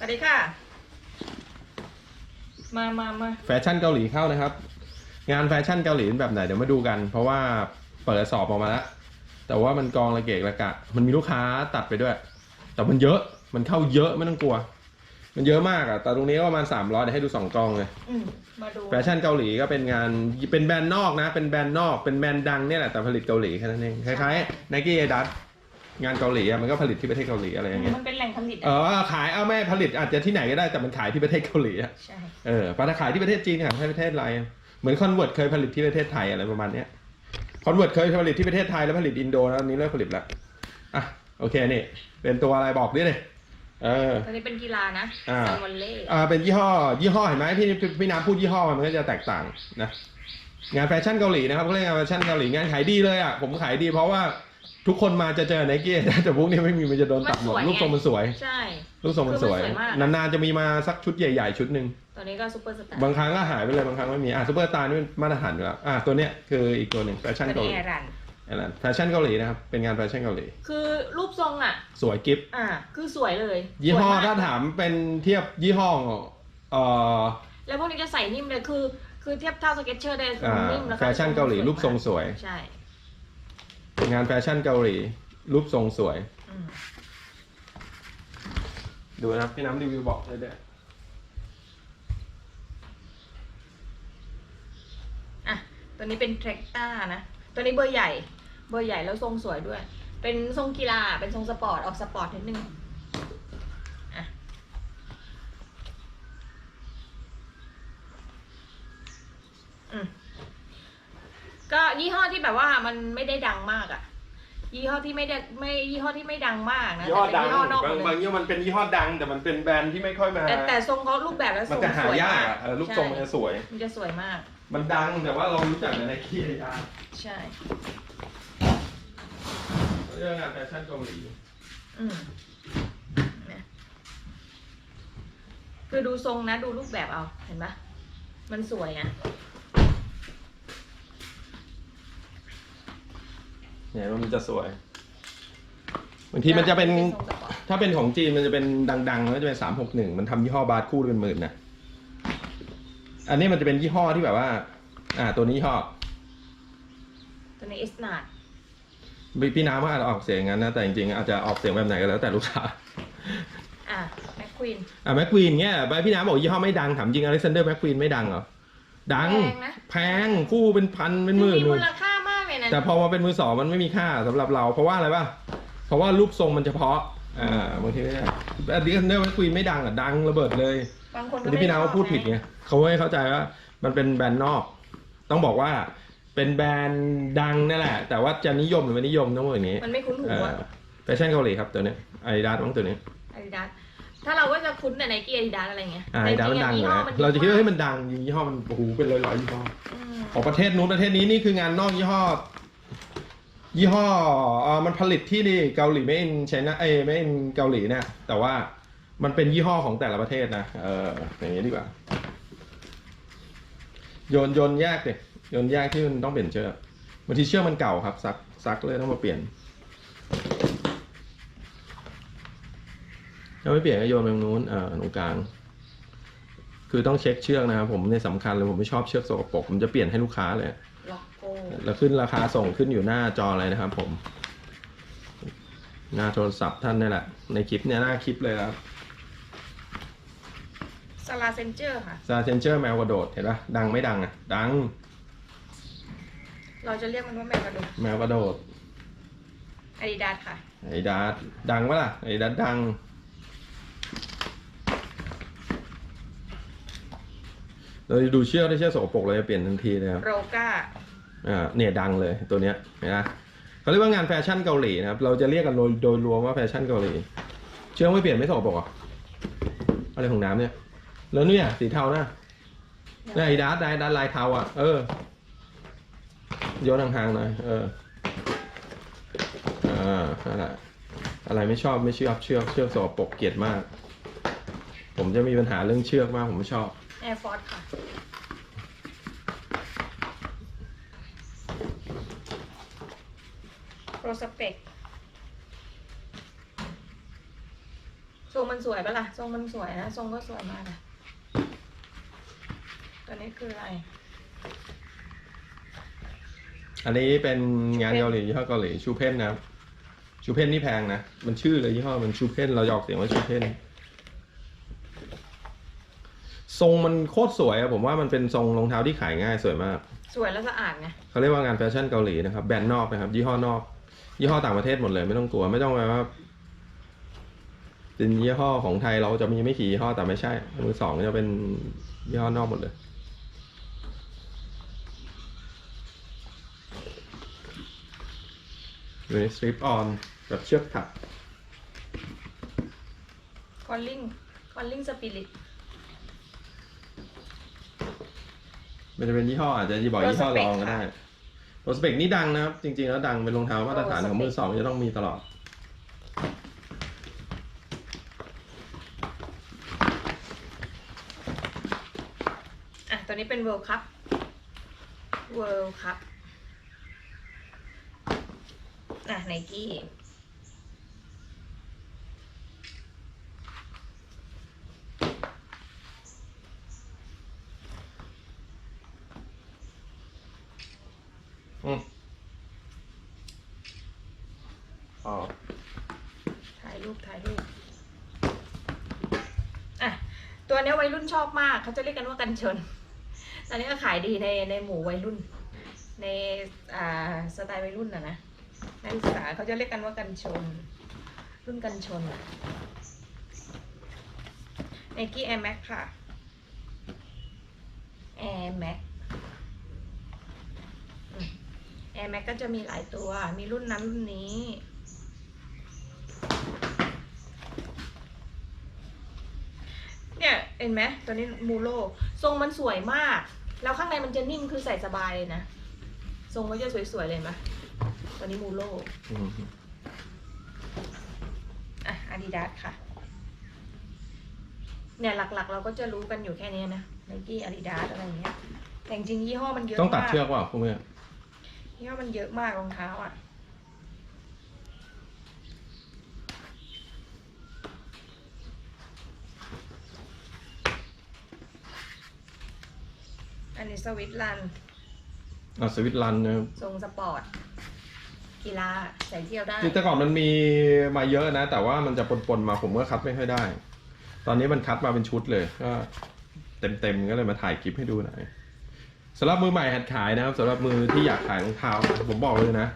สวัสดีค่ะ มามามาแฟชั่นเกาหลีเข้านะครับ งานแฟชั่นเกาหลีเป็นแบบไหนเดี๋ยวมาดูกัน เพราะว่าเปิดสอบออกมาแล้ว แต่ว่ามันกองระเกะระกะ มันมีลูกค้าตัดไปด้วย แต่มันเยอะมันเข้าเยอะไม่ต้องกลัว มันเยอะมากอะแต่ตรงนี้ก็ประมาณ300เดี๋ยวให้ดูสองกองเลย อืมมาดูแฟชั่นเกาหลีก็เป็นงานเป็นแบรนด์นอกนะ เป็นแบรนด์นอกเป็นแบรนด์ดังเนี่ยแหละแต่ผลิตเกาหลีแค่นั้นเองคล้ายๆ Nike Adidas งานเกาหลีอะมันก็ผลิตที่ประเทศเกาหลีอะไรอย่างเงี้ยมันเป็นแหล่งผลิตเออะอขายเอาแม่ผลิตอาจจะที่ไหนก็ได้แต่มันขายที่ประเทศเกาหลีอะใช่ เออปาขายที่ประเทศจีนขายที่ประเทศอะไรเหมือนคอนเวิร์ตเคยผลิตที่ประเทศไทยอะไรประมาณเนี้ยคอนเวิร์ตเคยผลิตที่ประเทศไทยแล้วผลิตอินโดแล้วอันนี้เลิกผลิตแล้วอะโอเคนี่เป็นตัวอะไรบอกดิเลยเออตอนนี้เป็นกีฬานะอ่าซันวันเล่อ่าเป็นยี่ห้อ ยี่ห้อเห็นไหมพี่พี่พี่น้ำพูดยี่ห้อมันก็จะแตกต่างนะงานแฟชั่นเกาหลีนะครับเขาเรียกงานแฟชั่นเกาหลีงานขายดีเลยอะผมขายดีเพราะว่า ทุกคนมาจะเจอไนกี้แต่พวกนี้ไม่มีมันจะโดนตัดหมดรูปทรงมันสวย ใช่ รูปทรงมันสวย คือมันสวยมาก นานๆจะมีมาสักชุดใหญ่ ๆ ชุดหนึ่งตอนนี้ก็ซูเปอร์สตาร์บางครั้งก็หายไปเลยบางครั้งไม่มีอะซูเปอร์สตาร์นี่เป็นมาตรฐานอยู่แล้วอะตัวเนี้ยคืออีกตัวหนึ่งแฟชั่นเป็นเกาหลีแอร์รัน อันนั้นแฟชั่นเกาหลีนะครับเป็นงานแฟชั่นเกาหลีคือรูปทรงอะ สวยกิฟต์อ่า คือสวยเลยยี่ห้อสวยมกถ้าถามเป็นเทียบยี่ห้อเอ่อแล้วพวกนี้จะใส่นิ่มเลย คือ คือเทียบเท่าสเก็ตเชอร์ได้อ่านิ่มแล้วก็แฟชั่นเกาหลีรูปทรงสวย ใช่ งานแฟชั่นเกาหลี รูปทรงสวยอืมดูนะครับพี่น้ำรีวิวบอกเลยเด้ออะ ตัวนี้เป็นเทรคต้านะ ตัวนี้เบอร์ใหญ่ เบอร์ใหญ่แล้วทรงสวยด้วย เป็นทรงกีฬา เป็นทรงสปอร์ต ออกสปอร์ตนิดนึงอะอืม ก็ยี่ห้อที่แบบว่ามันไม่ได้ดังมากอะ่ะยี่ห้อที่ไม่ได้ไม่ยี่ห้อที่ไม่ดังมากนะยี่ห้อแต่ดัเป็นงยี่ห้อนอกหมบางดเลบางยยี่ห้อมันเป็นยี่ห้อดัง แต่มันเป็นแบรนด์ที่ไม่ค่อยมา แต่แต่ทรงเขารูปแบบแล้วทมันรงจะหาสวยยากมากอะเออรูปทรงมันจะสวย มันจะสวยมาก มันดังแต่ว่าเรารู้จักในไนกี้อาใช่ เรื่องงานแฟชั่นเกาหลีอืมเนี่ยคือดูทรงนะ ดูรูปแบบเอาเห็นปะมันสวยไง เนี่ยมันจะสวยบางทีมันจะเป็นทรงสปอร์ตถ้าเป็นของจีนมันจะเป็นดังๆแล้วจะเป็นสามหกหนึ่งมันทำยี่ห้อบาร์คู่เป็นหมื่นนะอันนี้มันจะเป็นยี่ห้อที่แบบว่า อ่า ตัวนี้ยี่ห้อตัวนี้เอสนาดพี่พี่น้ำก็อาจจะออกเสียงงั้นนะแต่จริงๆอาจจะออกเสียงแบบไหนก็แล้วแต่ลูกค้า อะแมคควีน อะแม็กควีนเงี้ยไปพี่น้ำบอกยี่ห้อไม่ดังถามจริงอเล็กซานเดอร์แม็กควีนไม่ดังเหรอ ดัง แพงนะ แพงคู่เป็นพันเป็นหมื่นมีหมูมื่นลค่ามากเลยนะ แต่พอมาเป็นมือสองมันไม่มีค่าสำหรับเรา เพราะว่าอะไรป่ะเพราะว่ารูปทรงมันเฉพาะอ่าบางทีไม่ได้อเล็กซานเดอร์แม็กควีนไม่ดังอะดังระเบิดเลยบางคนอันนี้พี่น้ำก็พูดผิดไงเขาไม่เข้าใจว่ามันเป็นแบรนด์นอก ต้องบอกว่าเป็นแบรนด์ดังนั่นแหละ แต่ว่าจะนิยมหรือไม่นิยมต้องบอกอย่างนี้มันไม่คุ้นหูเอออะแฟชั่นเกาหลีครับตัวนี้อาดิดาสมั้งตัวนี้อาดิดาสถ้าเราก็จะคุ้นแต่ไนกี้อาดิดาสอะไรเงี้ยอาดิดาสมันดังอยู่แล้วเราจะคิดว่าเฮ้ยมันดังยี่ห้อมันโอ้โหเป็นร้อยๆยี่ห้อ อืมของประเทศนู้นประเทศนี้นี่คืองานนอกยี่ห้อ ยี่ห้อเอ่อมันผลิตที่นี่เกาหลีไม่เอินไชน่าเอยไม่เอินเกาหลีเนี่ย แต่ว่ามันเป็นยี่ห้อของแต่ละประเทศนะ เอออย่างนี้ดีกว่า โยนโยนแยกเลยโยนแยกที่มันต้องเปลี่ยนเชือกบางทีเชือกมันเก่าครับ ซักซักเลยต้องมาเปลี่ยนถ้าไม่เปลี่ยนก็โยนไปตรงนู้นเอ่อตรงกลาง คือต้องเช็คเชือกนะครับผมเนี่ยสำคัญเลยผมไม่ชอบเชือกสกปรกผมจะเปลี่ยนให้ลูกค้าเลย แล้วขึ้นราคาส่งขึ้นอยู่หน้าจอเลยนะครับ ผม หน้าโทรศัพท์ท่านนี่แหละ ในคลิปเนี่ยหน้าคลิปเลยครับซาลาเซนเจอร์ค่ะ ซาเซนเจอร์แมวกระโดดเห็นปะดังไม่ดังอะ ดัง เราจะเรียกมันว่าแมวกระโดดแมวกระโดดอาดิดาสค่ะไอ้ดัสดังปะล่ะไอ้ดัสดัง เราดูเชือกได้เชือกสกปรกเลยเปลี่ยนทันทีเลยครับ โรก้า อ่าเนี่ยดังเลยตัวเนี้ยนไหมเขาเรียกว่างานแฟชั่นเกาหลีนะครับเราจะเรียกกันโดยโดยรวมว่าแฟชั่นเกาหลี เชื่อไม่เปลี่ยนไม่สกปรกอะไรของน้ำเนี่ย แล้วเนี่ยสีเทานะเนี่ยไอ้ดัสได้ดัสลายเทาอะเออโยนห่างๆหน่อยเอออ่านั่นแหละอะไรไม่ชอบไม่เชื่อเชือกเชือกสกปรกเกลียดมาก ผมจะมีปัญหาเรื่องเชือกมากผมไม่ชอบแอร์ฟอร์สค่ะ โป รสเปกทรงมันสวยปะล่ะ ทรงมันสวยนะ ทรงก็สวยมากอะตัวนี้คืออะไร อันนี้เป็นงานเกาหลียี่ห้อเกาหลีชูเพนนะครับ ชูเพนนี่แพงนะ มันชื่อเลยยี่ห้อมันชูเพนเราหยอกเสียงว่าชูเพนทรงมันโคตรสวยอะผมว่ามันเป็นทรงรองเท้าที่ขายง่ายสวยมาก สวยแล้วสะอาดไงเขาเรียกว่างานแฟชั่นเกาหลีนะครับ แบรนด์นอกนะครับ ยี่ห้อนอก ยี่ห้อต่างประเทศหมดเลยไม่ต้องกลัวไม่ต้องแบบว่าเป็นยี่ห้อของไทยเราจะมีไม่กี่ยี่ห้อแต่ไม่ใช่ มือสองจะเป็นยี่ห้อนอกหมดเลยอยู่ในสตริปออนแบบเชือกถักคอลลิงคอลลิงสปิริตมันจะเป็นยี่ห้ออาจจะบอกยี่ห้อรองก็ได้ โรสเปกนี่ดังนะครับ จริง ๆ แล้วดังเป็นรองเท้ามาตรฐานของมือสองจะต้องมีตลอด อะ ตัวนี้เป็นเวิลด์คัพเวิลด์คัพอะไนกี้ อถ่ายรูปถ่ายรูปอะตัวนี้วัยรุ่นชอบมาก เขาจะเรียกกันว่ากันชน ตอนนี้ก็ขายดีในในหมู่วัยรุ่น ในอ่าสไตล์วัยรุ่นนะนะนักศึกษาเขาจะเรียกกันว่ากันชน รุ่นกันชนอะไนกี้แอร์แม็กค่ะแอร์แม็กแอร์แม็กก็จะมีหลายตัว มีรุ่นนั้นรุ่นนี้ เนี่ยเห็นไหมตัวนี้มูโรทรงมันสวยมาก แล้วข้างในมันจะนิ่มคือใส่สบายเลยนะทรงมันจะสวยๆเลยเห็นไหมตัวนี้มูโรอืมอะอาดิดาสค่ะ เนี่ยหลักๆ เราก็จะรู้กันอยู่แค่เนี้ยนะไนกี้อาดิดาสอะไรอย่างเงี้ยแต่จริงๆยี่ห้อมันเยอะต้องตัดมากเชือกเปล่าพวกเนี้ยยี่ห้อมันเยอะมากรองเท้าอะ อันนี้สวิตลัน อะสวิตลันนะครับทรงสปอร์ต กีฬาใส่เที่ยวได้ จริงแต่ก่อนมันมีมาเยอะนะ แต่ว่ามันจะปนๆมาผมก็คัดไม่ค่อยได้ ตอนนี้มันคัดมาเป็นชุดเลยก็เต็มๆก็เลยมาถ่ายคลิปให้ดูหน่อยสำหรับมือใหม่หัดขายนะครับสำหรับมือที่อยากขายรองเท้าผมบอกเลยนะ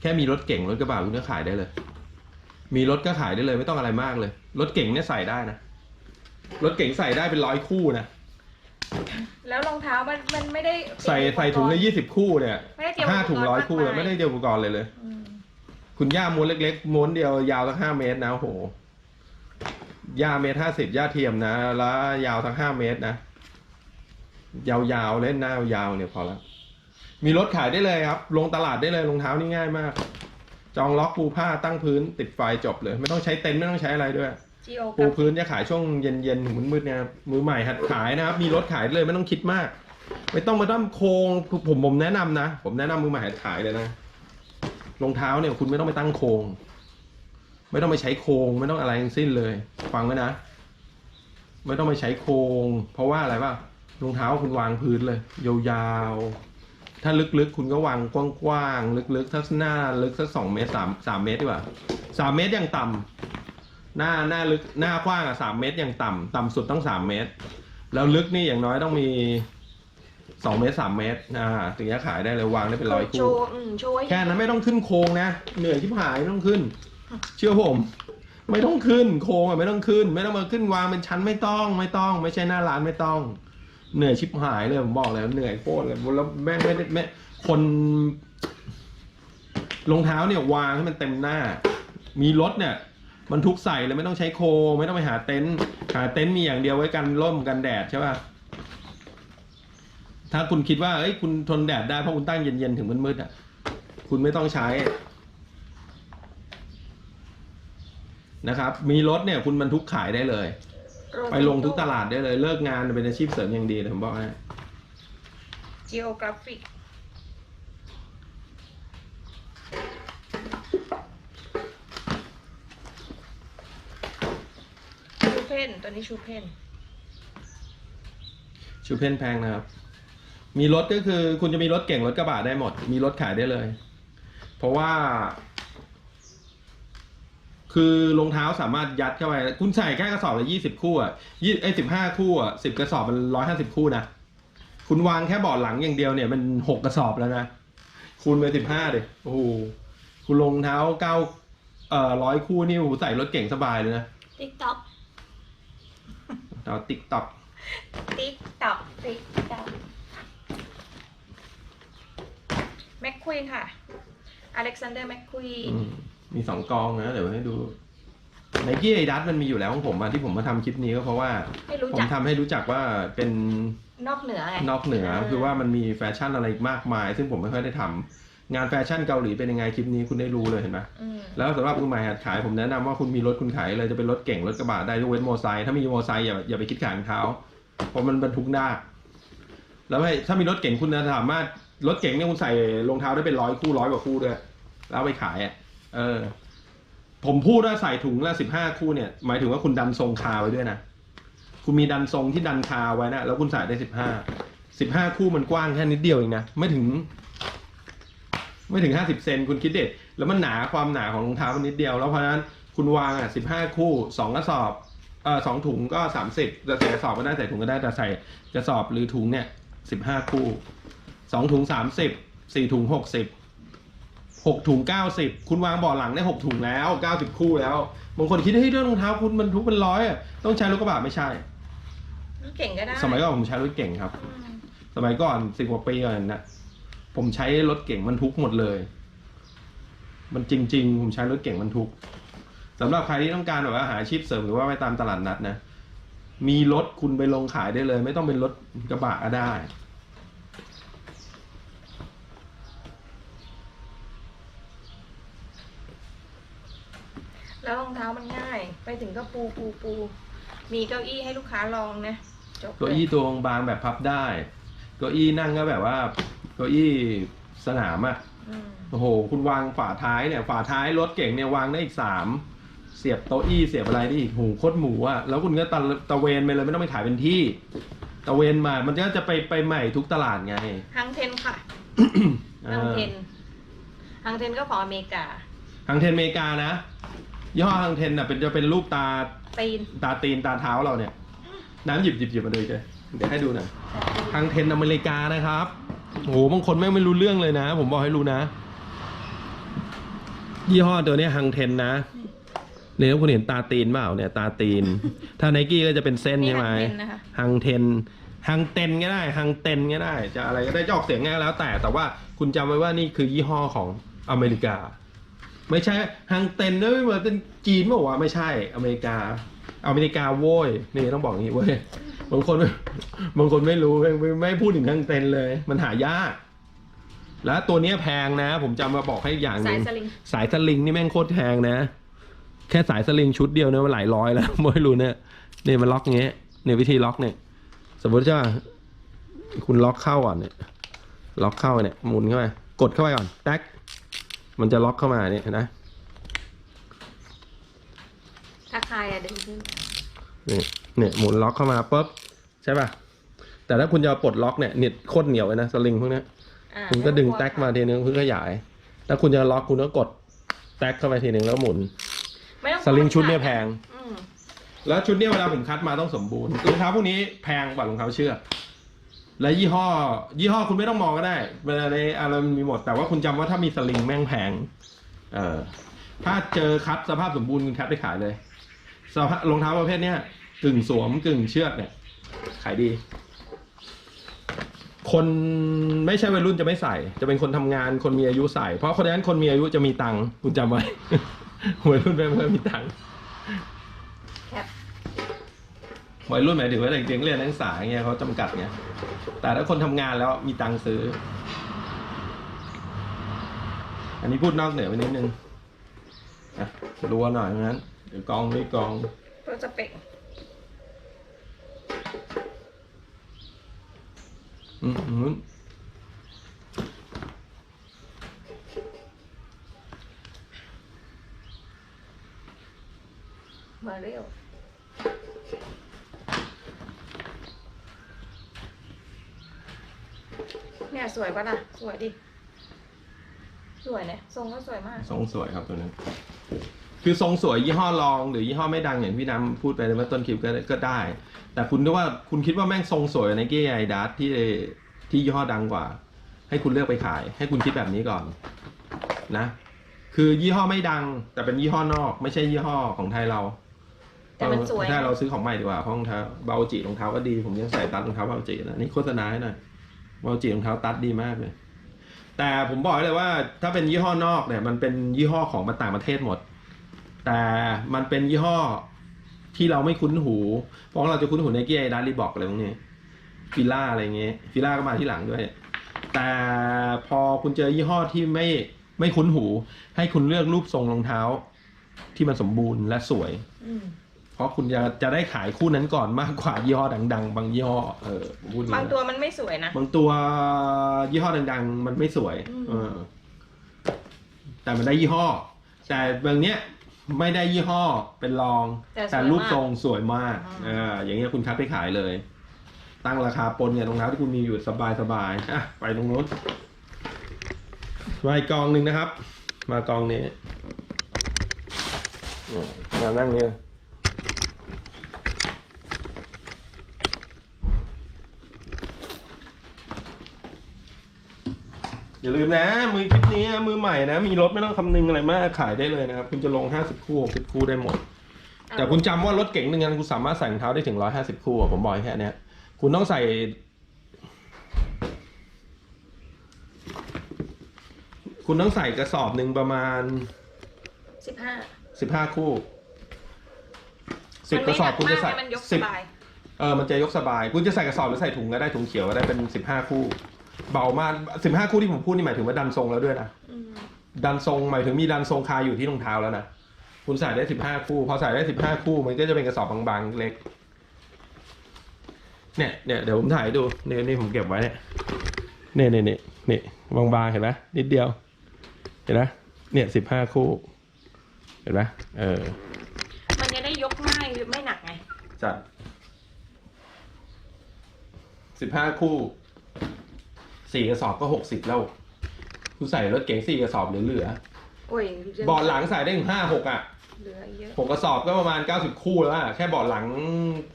แค่มีรถเก่งรถกระบะคุณก็ขายได้เลย มีรถก็ขายได้เลยไม่ต้องอะไรมากเลย รถเก่งเนี่ยใส่ได้นะ รถเก่งใส่ได้เป็นร้อยคู่นะ แล้วรองเท้ามันมันไม่ได้ใส่ใส่ถุงละยี่สิบคู่เนี่ยไม่ได้เตรียมห้าถุงร้อยคู่เลยกไม่ได้เดียวอุปกรณ์เลยเลย อืมคุณย่าม้วนเล็กๆม้วนเดียวยาวสักห้าเมตรนะโอ้โหย่าเมตรห้าสิบย่าเทียมนะ แล้วยาวสักห้าเมตรนะ ยาวๆเล่นหน้ายาวๆเนี่ยพอแล้วมีรถขายได้เลยครับ ลงตลาดได้เลยรองเท้านี่ง่ายมาก จองล็อกปูผ้าตั้งพื้นติดไฟจบเลย ไม่ต้องใช้เต็นท์ไม่ต้องใช้อะไรด้วย จีโอปูพื้นจะขายช่วงเย็นๆถึงมืดๆเนี่ยมือใหม่หัดขายนะครับ มีรถขายเลยไม่ต้องคิดมาก ไม่ต้องมาตั้งโครงผมผมแนะนำนะ ผมแนะนำมือใหม่หัดขายเลยนะรองเท้าเนี่ยคุณไม่ต้องไปตั้งโครงไม่ต้องไปใช้โครงไม่ต้องอะไรทั้งสิ้นเลย ฟังไว้นะ ไม่ต้องไปใช้โครงเพราะว่าอะไรป่ะรองเท้าคุณวางพื้นเลยยาวๆถ้าลึกๆ คุณก็วางกว้างๆลึกๆถ้าหน้าลึกสักสองเมตรสามสามเมตรดีกว่าสามเมตรยังต่ำ หน้าหน้าลึกหน้ากว้างอะสามเมตรอย่างต่ำต่ำสุดต้องสามเมตร แล้วลึกนี่อย่างน้อยต้องมีสองเมตรสามเมตรอ่าถึงจะขายได้เลยวางได้เป็นร้อยโชคู่ ว์อืมโชว์ให้แค่นั้นไม่ต้องขึ้นโครงนะ เหนื่อยที่หายไม่ต้องขึ้น เชื่อผม ไม่ต้องขึ้นโครงอะไม่ต้องขึ้น ไม่ต้องมาขึ้นวางเป็นชั้นไม่ต้อง ไม่ต้อง ไม่ใช่หน้าร้านไม่ต้อง เหนื่อยชิบหายเลยผมบอกเลยเหนื่อยโคตรเลยแล้วแม่งไม่ได้แม่คนรองเท้าเนี่ยวางให้มันเต็มหน้า มีรถเนี่ย มันทุกใส่เลยไม่ต้องใช้โครงไม่ต้องไปหาเต็นท์หาเต็นท์มีอย่างเดียวไว้กันร่มกันแดดใช่ป่ะถ้าคุณคิดว่าเอ้ยคุณทนแดดได้เพราะคุณตั้งเย็นๆถึงมืดๆอะ คุณไม่ต้องใช้นะครับ มีรถเนี่ยคุณบรรทุกขายได้เลย ไปลงทุกตลาดได้เลย เลิกงานเป็นอาชีพเสริมอย่างดีเลยผมบอกให้จีโอกราฟิก เพนตัวนี้ชูเพนชูเพนแพงนะครับ มีรถก็คือคุณจะมีรถเก่งรถกระบะได้หมด มีรถขายได้เลย เพราะว่า คือรองเท้าสามารถยัดเข้าไป คุณใส่แค่กระสอบละยี่สิบคู่อะยี่ไอ้สิบห้าคู่อะสิบกระสอบมันร้อยห้าสิบคู่นะ คุณวางแค่เบาะหลังอย่างเดียวเนี่ยมันหกกระสอบแล้วนะ คูณไปสิบห้าดิโอ้โห คุณรองเท้าเก้าเอ่อร้อยคู่นี่โอ้โหใส่รถเก่งสบายเลยนะ ติ๊กต็อก เอาติ๊กต็อกติ๊กต็อกติ๊กต็อกแมคควีนค่ะ อเล็กซานเดอร์แมคควีน มีสองกองนะ เดี๋ยวให้ดูไนกี้ไอดัสมันมีอยู่แล้วของผมอะที่ผมมาทำคลิปนี้ก็เพราะว่าให้รู้ผมจัก ทำให้รู้จักว่าเป็นนอกเหนือไง นอกเหนือ คือว่ามันมีแฟชั่นอะไรมากมาย ซึ่งผมไม่ค่อยได้ทำ งานแฟชั่นเกาหลีเป็นยังไงคลิปนี้คุณได้รู้เลยเห็นไหมอืมแล้วสำหรับมือใหม่หัดขายผมแนะนำว่าคุณมีรถคุณขายเลยจะเป็นรถเก่งรถกระบะได้ยกเว้นมอเตอร์ไซค์ถ้ามีมอเตอร์ไซค์อย่าอย่าไปคิดขายรองเท้าเพราะมันบรรทุกได้แล้วให้ถ้ามีรถเก่งคุณสามารถรถเก่งเนี่ยคุณใส่รองเท้าได้เป็นร้อยคู่ร้อยกว่าคู่ด้วยแล้วเอาไปขายอะเออ ผมพูดว่าใส่ถุงละสิบห้าคู่เนี่ยหมายถึงว่าคุณดันทรงคาไว้ด้วยนะคุณมีดันทรงที่ดันคาไว้นะแล้วคุณใส่ได้สิบห้าสิบห้าคู่มันกว้างแค่นิดเดียวเองนะไม่ถึง ไม่ถึงห้าสิบเซนคุณคิดเด็ดแล้วมันหนาความหนาของรองเท้ามันนิดเดียว แล้วเพราะฉะนั้นคุณวางอะสิบห้าคู่สองกระสอบเออสองถุงก็สามสิบจะใส่กระสอบก็ได้ใส่ถุงก็ได้แต่ใส่กระสอบหรือถุงเนี่ยสิบห้าคู่สองถุงสามสิบสี่ถุงหกสิบหกถุงเก้าสิบคุณวางเบ่อหลังได้หกถุงแล้วเก้าสิบคู่แล้วบางคนคิดเฮ้ยเรื่องรองเท้าคุณมันทุกเป็นร้อยอะต้องใช้รถกระบะไม่ใช่ เก่งก็ได้ สมัยก่อนผมใช้รถเก่งครับอืมสมัยก่อนสิบกว่าปีก่อนนะ ผมใช้รถเก่งบรรทุกหมดเลย มันจริง ๆ ผมใช้รถเก่งบรรทุกสำหรับใครที่ต้องการแบบว่าหาอาชีพเสริมหรือว่าไปตามตลาดนัดนะ มีรถคุณไปลงขายได้เลย ไม่ต้องเป็นรถกระบะก็ได้ แล้วรองเท้ามันง่าย ไปถึงก็ปูปูปู มีเก้าอี้ให้ลูกค้าลองนะจบเก้าเลยอี้ตัวบางแบบพับได้ เก้าอี้นั่งก็แบบว่า เก้าอี้สนามอะอืมโอ้โห คุณวางฝาท้ายเนี่ย ฝาท้ายรถเก่งเนี่ยวางได้อีกสามเสียบโต๊ะอี้เสียบอะไรได้อีกหูโคตรหมูอะแล้วคุณก็ตะตะเวนไปเลยไม่ต้องไปขายเป็นที่ ตะเวนมา มันก็จะไปไปใหม่ทุกตลาดไงฮังเทนค่ะเอฮังอเทนฮังเทนก็ของอเมริกาฮังเทนอเมริกานะยี่ห้อฮังเทนน่ะเป็นจะเป็นรูปตาปีนตาตีนตาเท้าเราเนี่ย น้ำหยิบหยิบหยิบมาดูเลยเดี๋ยวให้ดูหน่อยฮังเทนอเมริกานะครับ โอ้โหบางคนแม่งไม่รู้เรื่องเลยนะ ผมบอกให้รู้นะ ยี่ห้อตัวเนี้ฮังเทนนะเนี่ยคุณเห็นตาตีนเปล่าเนี่ย ตาตีน ถ้าไนกี้ก็จะเป็นเส้นนี่ใช่ไหมฮังเทนนะคะฮังเทนฮังเต็นก็ได้ฮังเต็นก็ได้ จะอะไรก็ได้จะออกเสียงไงก็แล้วแต่ แต่ว่าคุณจำไว้ว่านี่คือยี่ห้อของอเมริกา ไม่ใช่ฮังเต็นด้วยเหมือนเป็นจีนบอกว่าวะไม่ใช่อเมริกา อเมริกาโว้ยนี่ต้องบอกอย่างนี้เว้ย บางคนไม่บางคนไม่รู้ไม่ไม่ไม่พูดถึงฮังเต็นเลย มันหายาก แล้วตัวเนี้ยแพงนะ ผมจำมาบอกให้อย่างหสานึ่ยงสลิง สายสลิงนี่แม่งโคตรแพงนะ แค่สายสลิงชุดเดียวเนี่ยมันหลายร้อยแล้ว ไม่รู้เนี่ยเนี่ยมันล็อกเงี้ยเนี่ยวิธีล็อกเนี่ย สมมติว่าคุณล็อกเข้าก่อนเนี่ย ล็อกเข้าเนี่ยหมุนเข้าไปกดเข้าไปก่อนแท็กมันจะล็อกเข้ามาเนี่ยเห็นะถ้าคายอะดึงขึ้นนี่ เนี่ยหมุนล็อกเข้ามาปุ๊บใช่ป่ะ แต่ถ้าคุณจะปลดล็อกเนี่ยเน็ตโคตรเหนียวเลยนะสลิงพวกเนี้ยอ่าคุณก็ดึงไต้อแท็กค่ะมาทีนึงเพื่อขยายถ้าคุณจะล็อกคุณก็กดแท็กเข้าไปทีนึงแล้วหมุนไม่ต้องสลิงชุดเนี่ยแพงอืมแล้วชุดเนี้ยเวลาผมคัดมาต้องสมบูรณ์รองเท้าพวกนี้แพงกว่ารองเท้าเชือกและยี่ห้อ ยี่ห้อคุณไม่ต้องมองก็ได้เวลาในอะไรมันมีหมด แต่ว่าคุณจำว่าถ้ามีสลิงแม่งแพงเออถ้าเจอคัดสภาพสมบูรณ์คุณคัดไปขายเลยสภาพรองเท้าประเภทเนี้ย กึ่งสวมกึ่งเชือกเนี่ยขายดี คนไม่ใช่วัยรุ่นจะไม่ใส่ จะเป็นคนทำงานคนมีอายุใส่ เพราะคนนั้นคนมีอายุจะมีตังค์คุณจำไว้วัยรุ่นไม่ค่อยมีตังค์แคปวัยรุ่นหมายถึงว่าเด็กๆเรียนนักศึกษาเงี้ยเขาจำกัดไงแต่ถ้าคนทำงานแล้วมีตังค์ซื้อ อันนี้พูดนอกเหนือไปนิดนึงอะรัวหน่อยงั้นเดี๋ยวกองไม่กองเพื่อจะเป่ง อืมอืมมาเร็วเนี่ยสวยปะล่ะ สวยดิ สวยเนี่ยทรงก็สวยมาก ทรงสวยครับตัวนั้น คือทรงสวยยี่ห้อรองหรือยี่ห้อไม่ดังอย่างพี่น้ำพูดไปเมื่อต้นคลิปก็ก็ได้ แต่คุณนึกว่าคุณคิดว่าแม่งทรงสวยในกี้ไอดัสที่ที่ยี่ห้อดังกว่า ให้คุณเลือกไปขาย ให้คุณคิดแบบนี้ก่อนนะ คือยี่ห้อไม่ดัง แต่เป็นยี่ห้อนอก ไม่ใช่ยี่ห้อของไทยเราแต่มันสวยถ้าเราซื้อของใหม่ดีกว่าเพราะรองเท้าเบาจิรองเท้าก็ดีผมยังใส่ตัดรองเท้าเบาจินะนี่โฆษณาให้หน่อยเบาจิรองเท้าตัดดีมากเลยแต่ผมบอกเลยว่า ถ้าเป็นยี่ห้อนอกเนี่ย มันเป็นยี่ห้อของมาต่างประเทศหมด แต่มันเป็นยี่ห้อที่เราไม่คุ้นหู เพราะเราจะคุ้นหูในเกียร์ดารีบอกอะไรพวกนี้ฟิล่าอะไรเงี้ยฟิล่าก็มาที่หลังด้วย แต่พอคุณเจอยี่ห้อที่ไม่ไม่คุ้นหู ให้คุณเลือกรูปทรงรองเท้า ที่มันสมบูรณ์และสวยอืมเพราะคุณจะจะได้ขายคู่นั้นก่อนมากกว่ายี่ห้อดัง ๆ บางยี่ห้อเออผมพูดอย่บางนี้ตัวมันไม่สวยนะบางตัวยี่ห้อดัง ๆ มันไม่สวยอืมเออ แต่มันได้ยี่ห้อ แต่บางเนี้ย ไม่ได้ยี่ห้อเป็นรอง แต่สวยแต่รูปมากทรงสวยมากอ่าเอออย่างเงี้ยคุณคัดไปขายเลย ตั้งราคาปนเนี่ยรองเท้าที่คุณมีอยู่สบายสบายๆอะไปตรงนู้นมาอีกกองหนึ่งนะครับ มากองนี้อืมมานั่งเนี่ย อย่าลืมนะ มือคลิปนี้มือใหม่นะ มีรถไม่ต้องคำนึงอะไรมากขายได้เลยนะครับ คุณจะลง 50 คู่60คู่ได้หมด แต่คุณจำว่ารถเก๋งหนึ่งคันคุณสามารถใส่รองเท้าได้ถึง 150 คู่อะผมบอกให้แค่เนี้ยคุณต้องใส่คุณต้องใส่กระสอบหนึ่งประมาณสิบห้า15คู่สิบกระสอบคุณจะใส่มันยกสสิบบายเออมันจะยกสบาย คุณจะใส่กระสอบหรือใส่ถุงก็ได้ถุงเขียวก็ได้เป็น15คู่ เบามาก15คู่ที่ผมพูดนี่หมายถึงว่าดันทรงแล้วด้วยนะอืมดันทรงหมายถึงมีดันทรงคาอยู่ที่รองเท้าแล้วนะคุณใส่ได้สิบห้าคู่พอใส่ได้สิบห้าคู่ มันก็จะเป็นกระสอบบางๆเล็ก เนี่ยเนี่ยเดี๋ยวผมถ่ายให้ดูนี่นี่ผมเก็บไว้เนี่ยเนี่ยเนี่ยเนี่ยเนี่ยบางๆเห็นไหมนิดเดียว เห็นไหมเนี่ยสิบห้าคู่ เห็นไหมเออ มันจะได้ยกง่ายไม่หนักไงจัดสิบห้าคู่ สี่กระสอบก็หกสิบแล้วคุณใส่รถเก๋งสี่กระสอบเหลือโอ้ยๆเบาะหลังใส่ได้ถึงห้าหกอะ เหลือเยอะผมกระสอบก็ประมาณ 90 คู่แล้วอะแค่เบาะหลัง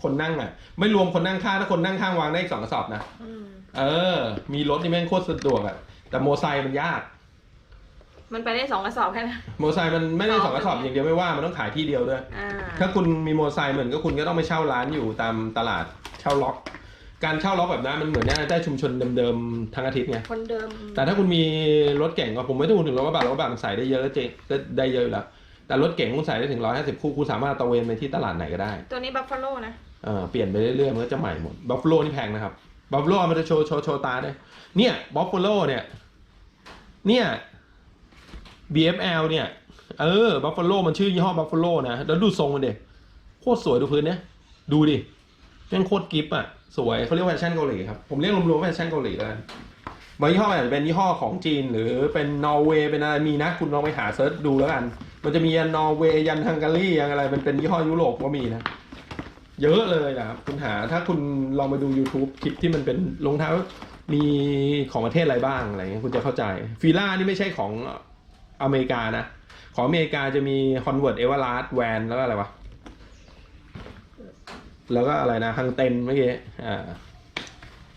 คนนั่งอะไม่รวมคนนั่งข้างถ้าคนนั่งข้างวางได้อีกสองกระสอบนะ อืม เออ มีรถนี่แม่งโคตรสะดวกอะแต่โมไซค์มันยาก มันไปได้สองกระสอบแค่นั้น โมไซค์มันไม่ได้สสอองงกระสอบอย่างเดียวไม่ว่า มันต้องขายที่เดียวด้วย อ่า ถ้าคุณมีโมไซค์เหมือนก็คุณก็ต้องไปเช่าร้านอยู่ตามตลาดเช่าล็อก การเช่าล็อกแบบนั้นมันเหมือนได้ชุมชนเดิมๆทั้งอาทิตย์ไง คนเดิม แต่ถ้าคุณมีรถเก่งก็ผมไม่ต้องพูดถึงรถกระบะรถกระบะมันใส่ได้เยอะก็เจ๊ก็ได้เยอะอยู่แล้ว แต่รถเก่งคุณใส่ได้ถึง150คู่คุณสามารถตระเวนไปที่ตลาดไหนก็ได้ ตัวนี้บัฟฟาโลนะเออเปลี่ยนไปเรื่อยๆมันก็จะใหม่หมดบัฟฟ a โลนี่แพงนะครับบัฟฟ a โลมันจะโชว์โชว์โชว์ตาด้วยเนี่ยบัฟฟ a โลเนี่ย เนี่ย BFL เนี่ย เออบัฟฟ a โลมันชื่อยี่ห้อบัฟฟ a โลนะแล้วดูทรงมันเด็โคตรสวยดูพื้นเนี่ยดูดิแม่งโคตรกิฟต์อะ สวยเขาเรียกแฟชั่นเกาหลีครับ ผมเรียกรวมๆว่าแฟชั่นเกาหลีแล้วกันบางยี่ห้ออาจจะเป็นยี่ห้อของจีน หรือเป็นนอร์เวย์เป็นอะไรมีนะ คุณลองไปหาเซิร์ชดูแล้วกัน มันจะมียันนอร์เวย์ยันฮังการียันอะไร มันเป็นยี่ห้อยุโรปก็มีนะ เยอะเลยนะครับคุณหาถ้าคุณลองไปดู YouTube คลิปที่มันเป็นรองเท้ามีของประเทศอะไรบ้างอะไรเงี้ยคุณจะเข้าใจฟีล่านี่ไม่ใช่ของอเมริกานะ ของอเมริกาจะมี Convert Everlast Van แล้วก็อะไรวะ แล้วก็อะไรนะฮังเต็นเมื่อกี้อ่า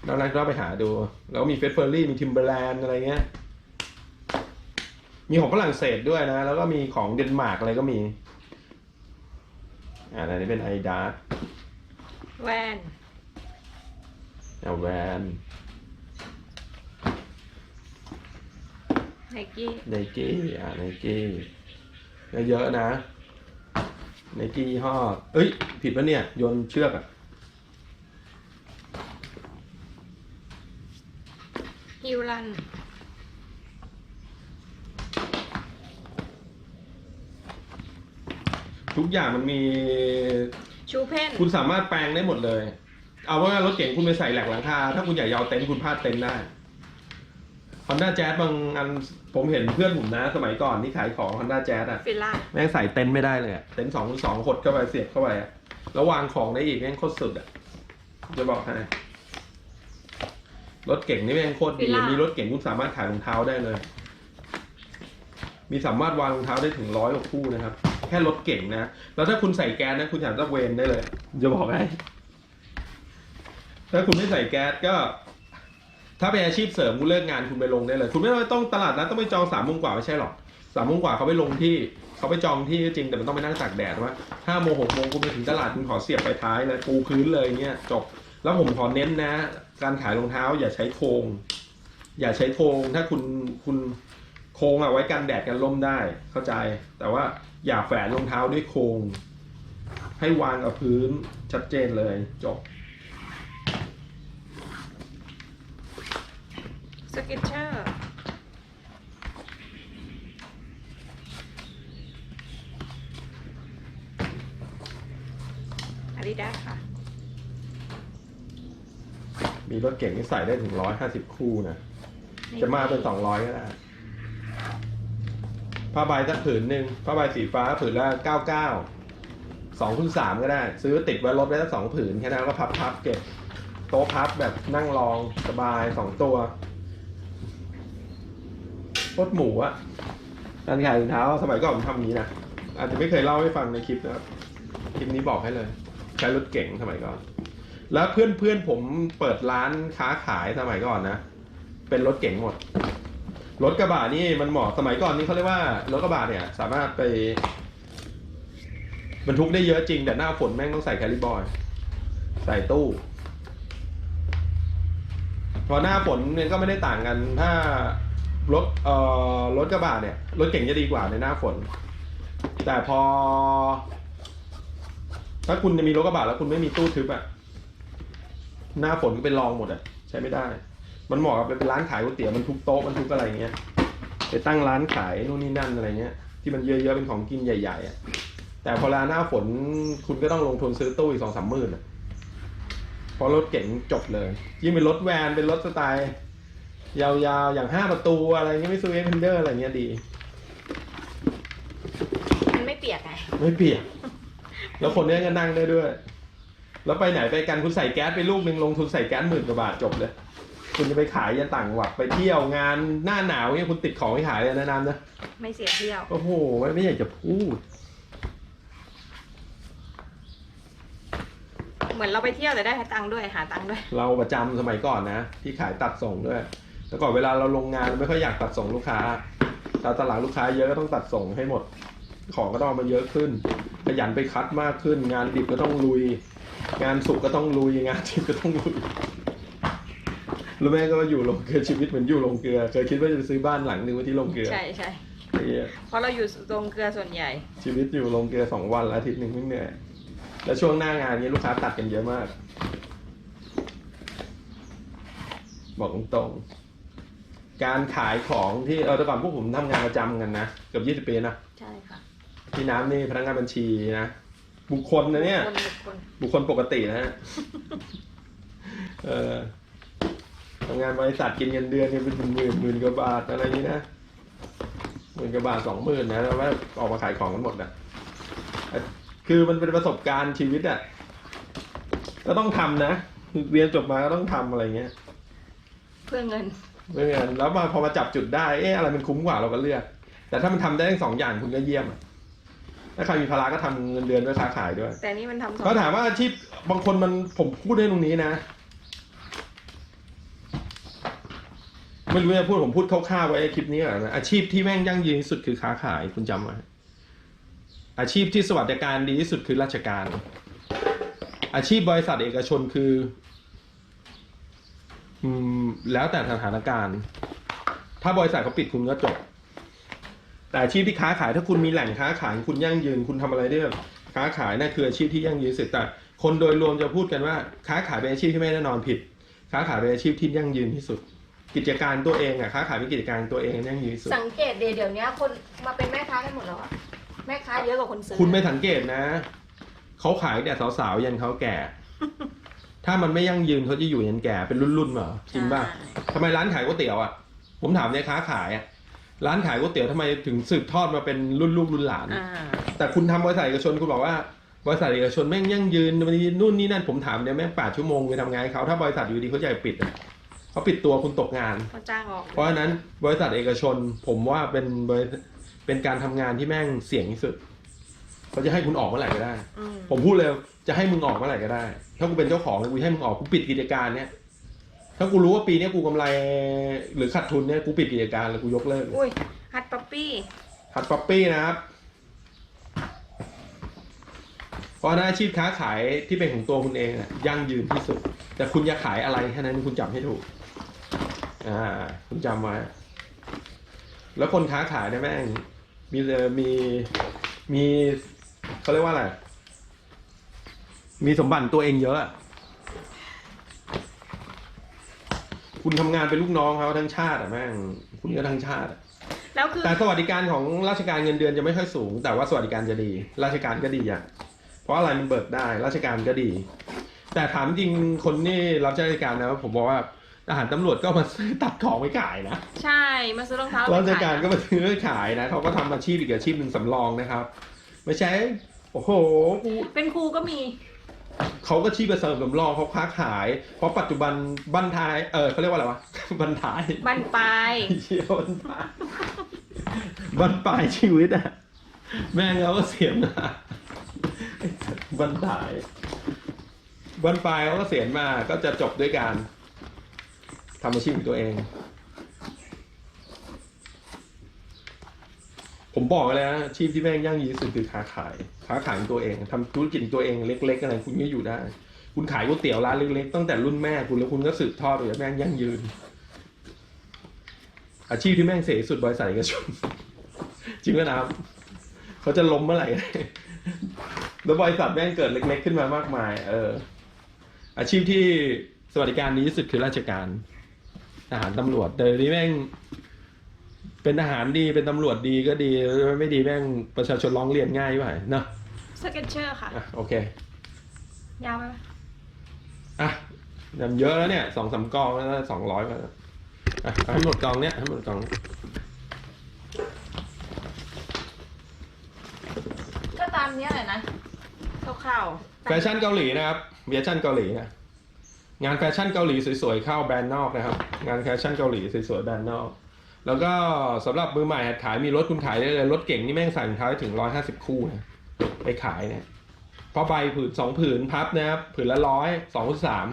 นอกนั้นก็ไปหาดู แล้วก็มีเฟสเฟอร์รี่มีทิมเบอร์แลนด์อะไรเงี้ย มีของฝรั่งเศสด้วยนะ แล้วก็มีของเดนมาร์กอะไรก็มี อ่าอันนี้เป็นไอดาแวนเอาแวนไนกี้ไนกี้อ่าไนกี้เยอะๆนะ ไนกี้ยี่ห้อเอ้ย ผิดปะเนี่ย โยนเชือกอะฮิวลัน ทุกอย่างมันมี ชูเพนคุณสามารถแปลงได้หมดเลย เอาว่ารถเก๋งคุณไปใส่แหลกหลังคา ถ้าคุณอยากยาวเต็นท์คุณพาดเต็นท์ได้ Honda Jazz บางอันผมเห็นเพื่อนผมนะ สมัยก่อนที่ขายของ Honda Jazz อะฟิลล่าแม่งใส่เต็นท์ไม่ได้เลยอะเต็นท์สองคูณสองหดเข้าไปเสียบเข้าไปอะแล้ววางของได้อีกแม่งโคตรสุดอะจะบอกให้รถเก่งนี่แม่งโคตรดีฟิลล่ามีมีรถเก่งคุณสามารถขายรองเท้าได้เลย มีสามารถวางรองเท้าได้ถึงร้อยกว่าคู่นะครับ แค่รถเก่งนะแล้วถ้าคุณใส่แก๊สนะ คุณสามารถเวนได้เลยจะบอกให้ถ้าคุณไม่ใส่แก๊สก็ ถ้าเป็นอาชีพเสริมคุณเลิกงานคุณไปลงได้เลย คุณไม่ต้องตลาดนะต้องไปจองสามโมงกว่าไม่ใช่หรอกสามโมงกว่าเขาไปลงที่เขาไปจองที่จริงแต่มันต้องไปนั่งตากแดดว่าห้าโมงหกโมงคุณไปถึงตลาดคุณขอเสียบไปท้ายเลยปูพื้นเลยเงี้ยจบแล้วผมขอเน้นนะ การขายรองเท้า อย่าใช้โครงอย่าใช้โครงถ้าคุณคุณโครงอะไว้กันแดดกันลมได้เข้าใจ แต่ว่าอย่าแฝงรองเท้าด้วยโครงให้วางกับพื้นชัดเจนเลยจบ สเก็ตเชอร์ อาดิดาค่ะ มีรถเก่งที่ใส่ได้ถึงร้อยห้าสิบคู่นะ จะมาเป็นสองร้อยก็ได้ ผ้าใบสักผืนหนึ่งผ้าใบสีฟ้าผืนละเก้าเก้า สองคูณสามก็ได้ ซื้อติดไว้รถไว้สักสองผืน แค่นั้นแล้วก็พับพับเก็บ โต๊ะพับแบบนั่งรองสบายสองตัว โคตรหมูอะการขายรองเท้าสมัยก่อนผมทำอย่างนี้นะอาจจะไม่เคยเล่าให้ฟังในคลิปนะครับคลิปนี้บอกให้เลยใช้รถเก่งสมัยก่อน แล้วเพื่อนเพื่อนๆผมเปิดร้านค้าขายสมัยก่อนนะเป็นรถเก่งหมดรถกระบะนี่มันเหมาะสมัยก่อนนี่เขาเรียกว่ารถกระบะเนี่ย สามารถไปบรรทุกได้เยอะจริงแต่หน้าฝนแม่งต้องใส่แคลิบอย ใส่ตู้ พอหน้าฝนเนี่ยก็ไม่ได้ต่างกันถ้า รถเอ่อรถกระบะเนี่ย รถเก่งจะดีกว่าในหน้าฝน แต่พอ ถ้าคุณจะมีรถกระบะแล้วคุณไม่มีตู้ทึบอะหน้าฝนก็เป็นรองหมดอะใช้ไม่ได้ มันเหมาะกับเป็นร้านขายก๋วยเตี๋ยวมันทุกโต๊ะมันทุกอะไรเงี้ยไปตั้งร้านขายนู่นนี่นั่นอะไรเงี้ย ที่มันเยอะๆเป็นของกินใหญ่ๆอะแต่พอเวลาหน้าฝนคุณก็ต้องลงทุนซื้อตู้อีกสองสามหมื่นอะเพราะรถเก๋งจบเลยยิ่งเป็นรถแวนเป็นรถสไตล์ ยาวๆ อย่างห้าประตูอะไรเงี้ยไม่ซูเอฟเพนเดอร์อะไรเงี้ยดี มันไม่เปียกไงไม่เปียก แล้วคนเนี้ยก็นั่งได้ด้วย แล้วไปไหนไปกันคุณใส่แก๊สไปลูกหนึ่งลงทุนใส่แก๊สหมื่นกว่าบาทจบเลย คุณจะไปขายยันต่างจังหวัดไปเที่ยวงานหน้าหนาวเนี่ยคุณติดของไปขายเลยนะน้ำนะไม่เสียเที่ยว โอ้โหไม่ไม่อยากจะพูด เหมือนเราไปเที่ยวแต่ได้ตังค์ด้วยหาตังค์ด้วย เราประจำสมัยก่อนนะ ที่ขายตัดส่งด้วย แต่ก่อนเวลาเราลงงานเราไม่ค่อยอยากตัดส่งลูกค้าแต่ตอนหลังลูกค้าเยอะก็ต้องตัดส่งให้หมด ของก็ต้องเอามาเยอะขึ้น ขยันไปคัดมากขึ้น งานดิบก็ต้องลุย งานสุกก็ต้องลุย งานดิบก็ต้องลุยแล้วแม่ก็มาอยู่โรงเกลือชีวิตเหมือนอยู่โรงเกลือ เคยคิดว่าจะซื้อบ้านหลังหนึงไว้ที่โรงเกลือ ใช่ใช่ไอ้เหี้ยเพราะเราอยู่ตรงเกลือส่วนใหญ่ ชีวิตอยู่โรงเกลือสองวันอาทิตย์หนึ่งไม่เหนื่อยแล้วช่วงหน้างานนี้ลูกค้าตัดกันเยอะมาก บอกตรงๆ การขายของที่เออแต่ก่อนพวกผมทำงานประจำกันนะเกือบยี่สิบปีนะใช่ค่ะพี่น้ำนี่พนักงานบัญชีนะบุคคลนะเนี่ย คนบุคคลบุคคลปกตินะฮะ เออทำงานบริษัทกินเงินเดือนเนี่ยเป็นหมื่นหมื่นกว่าบาทอะไรนี้นะหมื่นกว่าบาทสองหมื่นนะแล้วว่าออกมาขายของกันหมดนะเอ่อคือมันเป็นประสบการณ์ชีวิตอะก็ต้องทำนะ เรียนจบมาก็ต้องทำอะไรเงี้ย เพื่อเงิน ไม่งั้นแล้วมาพอมาจับจุดได้เอ๊ะอะไรมันคุ้มกว่าเราก็เลือก แต่ถ้ามันทำได้ทั้งสองอย่างคุณก็เยี่ยมอะถ้าใครมีภาระก็ทำเงินเดือนด้วยค้าขายด้วย แต่นี่มันทำสองเขาถามว่าอาชีพบางคนมันผมพูดได้ตรงนี้นะไม่รู้จะพูดผมพูดคร่าวๆไว้ในคลิปนี้ก่อนนะอาชีพที่แม่งยั่งยืนที่สุดคือค้าขายคุณจำไว้อาชีพที่สวัสดิการดีที่สุดคือราชการ อาชีพบริษัทเอกชนคือ อืมแล้วแต่สถานการณ์ ถ้าบริษัทเขาปิดคุณก็จบ แต่อาชีพที่ค้าขายถ้าคุณมีแหล่งค้าขายคุณยั่งยืน คุณทำอะไรได้แบบค้าขายนั่นคืออาชีพที่ยั่งยืนที่สุดแต่คนโดยรวมจะพูดกันว่า ค้าขายเป็นอาชีพที่ไม่แน่นอนผิด ค้าขายเป็นอาชีพที่ยั่งยืนที่สุด กิจการตัวเองอะค้าขายเป็นกิจการตัวเองยั่งยืนที่สุด สังเกตเดี๋ยวเดี๋ยวนี้คนมาเป็นแม่ค้ากันหมดแล้วอะแม่ค้าเยอะกว่าคนซื้อ คุณไม่สังเกตนะ เขาขายแต่สาวๆยันเขาแก่ ถ้ามันไม่ยั่งยืนเขาจะอยู่ยันแก่เป็นรุ่นๆเหรอจริงป่ะใช่ทำไมร้านขายก๋วยเตี๋ยวอะผมถามเนี่ยค้าขายอะร้านขายก๋วยเตี๋ยวทำไมถึงสืบทอดมาเป็นรุ่นลูกรุ่นหลานอ่าแต่คุณทำบริษัทเอกชนคุณบอกว่าบริษัทเอกชนแม่งยั่งยืนวันนี้นู่นนี่นั่นผมถามเนี่ยแม่งแปดชั่วโมงไปทำงานให้เขาถ้าบริษัทอยู่ดีเขาจะปิดอะเขาปิดตัวคุณตกงานเขาจ้างออกเพราะฉะนั้นบริษัทเอกชนผมว่าเป็นบริเป็นการทำงานที่แม่งเสี่ยงที่สุด เขาจะให้คุณออกเมื่อไหร่ก็ได้ อืมผมพูดเลยจะให้มึงออกเมื่อไหร่ก็ได้ ถ้ากูเป็นเจ้าของกูให้มึงออกกูปิดกิจการเนี้ยถ้ากูรู้ว่าปีเนี้ยกูกำไรหรือขาดทุนเนี้ยกูปิดกิจการเลยกูยกเลิกเลยอุ้ยฮัตป๊อปปี้หัดป๊อปปี้นะครับเพราะฉะนั้นอาชีพค้าขายที่เป็นของตัวคุณเองอะยั่งยืนที่สุด แต่คุณจะขายอะไรแค่นั้นคุณจำให้ถูก อ่า คุณจำไว้ แล้วคนค้าขายเนี่ยแม่งมีเอ่อมีมี เขาเรียกว่าอะไร มีสมบัติตัวเองเยอะอะคุณทำงานเป็นลูกน้องเขาทั้งชาติอะแม่งคุณก็ทั้งชาติอะแล้วคือแต่สวัสดิการของราชการเงินเดือนจะไม่ค่อยสูง แต่ว่าสวัสดิการจะดี ราชการก็ดีอะเพราะอะไรมันเบิกได้ ราชการก็ดี แต่ถามจริงคนนี่รับราชการนะผมบอกว่าทหารตำรวจก็มาซื้อตัดของไปขายนะ ใช่ มาซื้อรองเท้าราชการก็มาซื้อไปขายนะเขาก็ทำอาชีพอีกอาชีพหนึ่งสำรองนะครับ ไม่ใช่ โอ้โหกูเป็นครูก็มี เขาก็ชีพเสริมสำรองเขาค้าขาย เพราะปัจจุบันบันทาย เออเขาเรียกว่าอะไรวะ บันทายบันปลายเชี่ยวบันปลายบันปลายชีวิตอะแม่งเขาก็เสียมาบันปลายบันปลายเขาก็เสียมาก็จะจบด้วยการทำอาชีพของตัวเอง ผมบอกเลยนะอาชีพที่แม่งยั่งยืนสุดคือค้าขาย ค้าขายตัวเองทำธุรกิจตัวเองเล็ก ๆ อะไรคุณก็อยู่ได้ คุณขายก๋วยเตี๋ยวร้านเล็กๆตั้งแต่รุ่นแม่คุณแล้วคุณก็สืบทอดไปแม่งยั่งยืน อาชีพที่แม่งเสียสุดบริษัทเอกชนจริงไหมนะครับเขาจะล้มเมื่อไหร่แล้วบริษัทแม่งเกิดเล็ก ๆ ขึ้นมามากมาย เออ อาชีพที่สวัสดิการดีที่สุดคือราชการทหารตำรวจแต่เดี๋ยวนี้แม่ง เป็นทหารดีเป็นตำรวจดีก็ดี ไม่ดีแม่งประชาชนร้องเรียนง่ายไปเนอะสเก็ตเชอร์ค่ะ อะโอเค ยาวไหมอะนำเยอะแล้วเนี่ยสองสามกองแล้วสองร้อยมาแล้วอะเอาให้หมดกองเนี้ยให้หมดกองก็ตามเนี้ยแหละนะคร่าวๆแฟชั่นเกาหลีนะครับแฟชั่นเกาหลีนะงานแฟชั่นเกาหลีสวยๆเข้าแบรนด์นอกนะครับ งานแฟชั่นเกาหลีสวยๆแบรนด์นอก แล้วก็สำหรับมือใหม่หัดขายมีรถคุณขายได้เลยรถเก่งนี่แม่งใส่รองเท้าได้ถึงร้อยห้าสิบคู่นะไปขายเนี่ยผ้าใบผืนสองผืนพับนะครับผืนละร้อยสองผืนสาม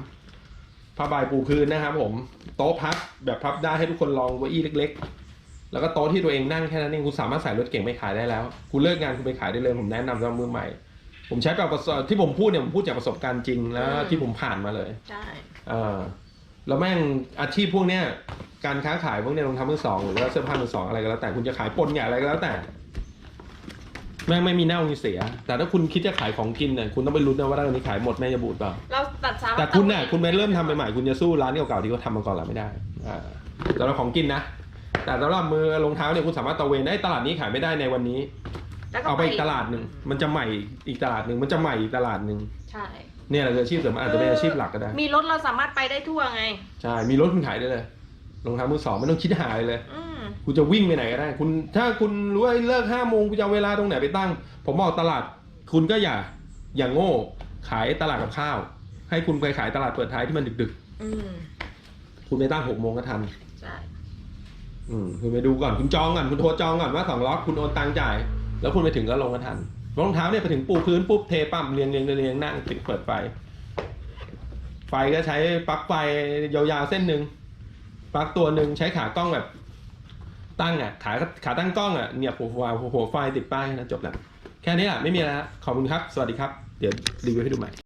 ผ้าใบปูพื้นนะครับผมโต๊ะพับแบบพับได้ให้ทุกคนลองเก้าอี้เล็ก ๆ แล้วก็โต๊ะที่ตัวเองนั่งแค่นั้นเองคุณสามารถใส่รถเก่งไปขายได้แล้ว คุณเลิกงานคุณไปขายได้เลยผมแนะนำสำหรับมือใหม่ ผมใช้แบบประสบที่ผมพูดเนี่ยผมพูดจากประสบการณ์จริงแล้วอืมที่ผมผ่านมาเลยใช่เออ แล้วแม่งอาชีพพวกเนี้ยการค้าขายพวกเนี้ยรองเท้ามือสองหรือว่าเสื้อผ้ามือสองอะไรก็แล้วแต่คุณจะขายปนเนี่ยอะไรก็แล้วแต่ แม่งไม่มีเน่ามีเสีย แต่ถ้าคุณคิดจะขายของกินเนี่ยคุณต้องไปลุ้นนะว่าร้านนี้ขายหมดแม่งจะบูดเปล่าเราตัดสาวแต่คุณน่ะคุณไปเริ่มทำใหม่ๆคุณจะสู้ร้านเก่าๆที่เขาทำมาก่อนหรือไม่ได้อ่าสำหรับของกินนะแต่สำหรับมือรองเท้าเนี่ยคุณสามารถตะเวนได้ตลาดนี้ขายไม่ได้ในวันนี้แล้วก็เอาไปอีกตลาดหนึ่งมันจะใหม่อีกตลาดหนึ่งมันจะใหม่อีกตลาดหนึ่ง ใช่ เนี่ยแหละคืออาชีพเสริมอาจจะเป็นอาชีพหลักก็ได้ มีรถเราสามารถไปได้ทั่วไง ใช่ มีรถคุณขายได้เลยรองเท้ามือสองไม่ต้องคิดหาอะไรเลย อืมคุณจะวิ่งไปไหนก็ได้ คุณถ้าคุณรู้ว่าเลิกห้าโมงคุณจะเอาเวลาตรงไหนไปตั้ง ผมบอกตลาด คุณก็อย่า อย่างโง่ ขายตลาดกับข้าว ให้คุณไปขายตลาดเปิดท้ายที่มันดึกอืมๆ คุณไปตั้งหกโมงก็ทัน ใช่ อืมคุณไปดูก่อนคุณจองก่อนคุณโทรจองก่อนว่าสองล็อกคุณโอนตังค์จ่าย แล้วคุณไปถึงก็ลงก็ทัน รองเท้าเนี่ยไปถึงปูพื้นปุ๊บเทปั๊มเรียงเรียงเรียงเรียงนั่งติดเปิดไฟ ไฟก็ใช้ปลั๊กไฟยาวๆเส้นหนึ่งปลั๊กตัวหนึ่งใช้ขากล้องแบบ ตั้งอะขาขาตั้งกล้องอะเนี่ยหัวหัวหัวไฟติดป้ายนะจบแล้ว แค่นี้แหละไม่มีแล้วขอบคุณครับ สวัสดีครับ เดี๋ยวรีวิวให้ดูใหม่